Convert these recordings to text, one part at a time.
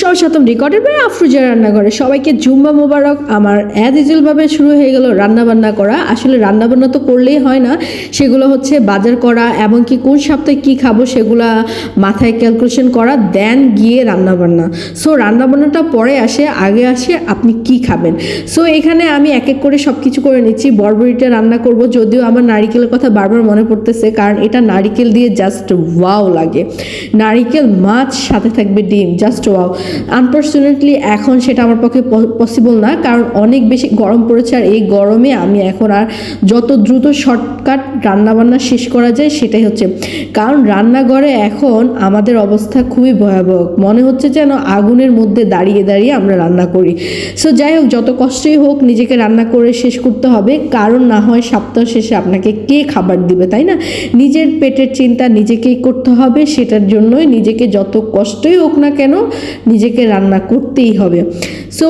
সবার সাথে রেকর্ডের পরে আফরুজা রান্নাঘরে। সবাইকে জুম্বা মোবারক। আমার অ্যাজ ইউজুয়ালভাবে শুরু হয়ে গেল রান্নাবান্না করা। আসলে রান্নাবান্না তো করলেই হয় না। সেগুলো হচ্ছে বাজার করা, এমনকি কোন সপ্তাহে কী খাব সেগুলা মাথায় ক্যালকুলেশন করা দেন গিয়ে রান্নাবান্না। সো রান্নাবান্নাটা পরে আসে, আগে আসে আপনি কি খাবেন। সো এখানে আমি এক এক করে সব কিছু করে নিচ্ছি। বরবরিটা রান্না করব, যদিও আমার নারিকেলের কথা বারবার মনে পড়তেছে, কারণ এটা নারিকেল দিয়ে জাস্ট ওয়াও লাগে। নারিকেল মাছ, সাথে থাকবে ডিম। জাস্ট ওয়াও আনফর্চুনেটলি এখন সেটা আমার পক্ষে পসিবল না, কারণ অনেক বেশি গরম পড়েছে, আর এই গরমে আমি এখন আর যত দ্রুত শর্টকাট রান্নাবান্না শেষ করা যায়, সেটাই হচ্ছে। কারণ রান্নাঘরে এখন আমাদের অবস্থা খুবই ভয়াবহ। মনে হচ্ছে যেন আগুনের মধ্যে দাঁড়িয়ে দাঁড়িয়ে আমরা রান্না করি। সো যাই হোক, যত কষ্টই হোক, নিজেকে রান্না করে শেষ করতে হবে। কারণ না হয় সপ্তাহ শেষে আপনাকে কে খাবার দিবে, তাই না? নিজের পেটের চিন্তা নিজেকেই করতে হবে, সেটার জন্যই নিজেকে যত কষ্টই হোক না কেন নিজেকে রান্না করতেই হবে। সো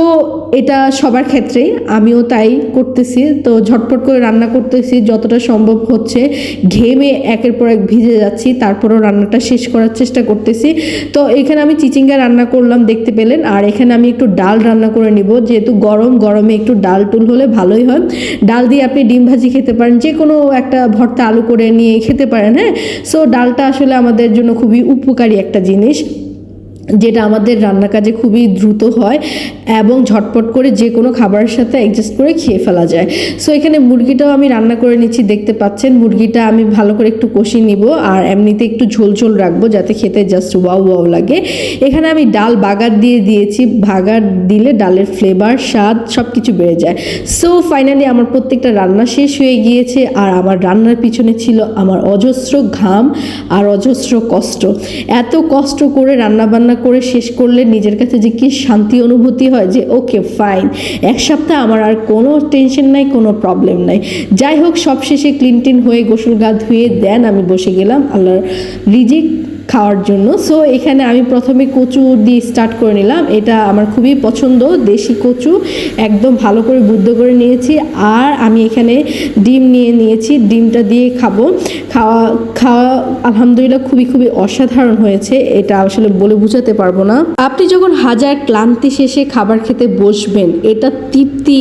এটা সবার ক্ষেত্রেই, আমিও তাই করতেছি। তো ঝটপট করে রান্না করতেছি, যতটা সম্ভব হচ্ছে। ঘেমে একের পর এক ভিজে যাচ্ছি, তারপরেও রান্নাটা শেষ করার চেষ্টা করতেছি। তো এখানে আমি চিচিঙ্গা রান্না করলাম, দেখতে পেলেন। আর এখানে আমি একটু ডাল রান্না করে নিব। যেহেতু গরম, গরমে একটু ডাল টুল হলে ভালোই হয়। ডাল দিয়ে আপনি ডিম ভাজি খেতে পারেন যে কোনো একটা ভর্তা আলু করে নিয়ে খেতে পারেন হ্যাঁ? সো ডালটা আসলে আমাদের জন্য খুবই উপকারী একটা জিনিস। যেটা আমাদের রান্না কাজে খুবই দ্রুত হয় এবং ঝটপট করে যে কোনো খাবারের সাথে অ্যাডজাস্ট করে খেয়ে ফেলা যায়। সো এখানে মুরগিটাও আমি রান্না করে নিচ্ছি, দেখতে পাচ্ছেন। মুরগিটা আমি ভালো করে একটু কষিয়ে নিব আর এমনিতে একটু ঝোল ঝোল রাখব যাতে খেতে জাস্ট ওয়াও ওয়াও লাগে। এখানে আমি ডাল বাগার দিয়ে দিয়েছি। ভাগার দিলে ডালের ফ্লেভার স্বাদ সব কিছু বেড়ে যায়। সো ফাইনালি আমার প্রত্যেকটা রান্না শেষ হয়ে গিয়েছে আর আমার রান্নার পিছনে ছিল আমার অজস্র ঘাম আর অজস্র কষ্ট। এত কষ্ট করে রান্না বান্না করে শেষ করলে নিজের কাছে যে কী শান্তি অনুভূতি হয় যে, ওকে, ফাইন। এক সপ্তাহ আমার আর কোনো টেনশন নাই, কোনো প্রবলেম নাই। যাই হোক সব শেষে ক্লিন টিন হয়ে গোসল গা ধুয়ে দেন, আমি বসে গেলাম আল্লাহর রিজিক খাওয়ার জন্য। সো এখানে আমি প্রথমে কচু দিয়ে স্টার্ট করে নিলাম। এটা আমার খুবই পছন্দ, দেশি কচু। একদম ভালো করে বুদ্ধ করে নিয়েছি। আর আমি এখানে ডিম নিয়ে নিয়েছি। ডিমটা দিয়ে খাব। খাওয়া খাওয়া আলহামদুলিল্লাহ খুবই খুবই অসাধারণ হয়েছে। এটা আসলে বলে বোঝাতে পারব না। আপনি যখন হাজার ক্লান্তি শেষে খাবার খেতে বসবেন, এটা তৃপ্তি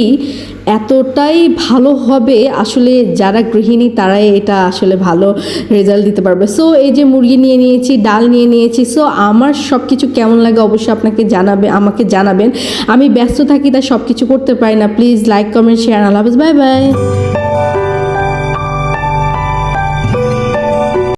এতটাই ভালো হবে, আসলে যারা গৃহিণী তারাই এটা আসলে ভালো রেজাল্ট দিতে পারবে। সো এই যে মুরগি নিয়ে নিয়েছি, ডাল নিয়ে নিয়েছি সো আমার সব কিছু কেমন লাগে অবশ্যই আপনাকে জানাবে, আমাকে জানাবেন। আমি ব্যস্ত থাকি, তাই সব কিছু করতে পারি না। Please like comment share Allah bye by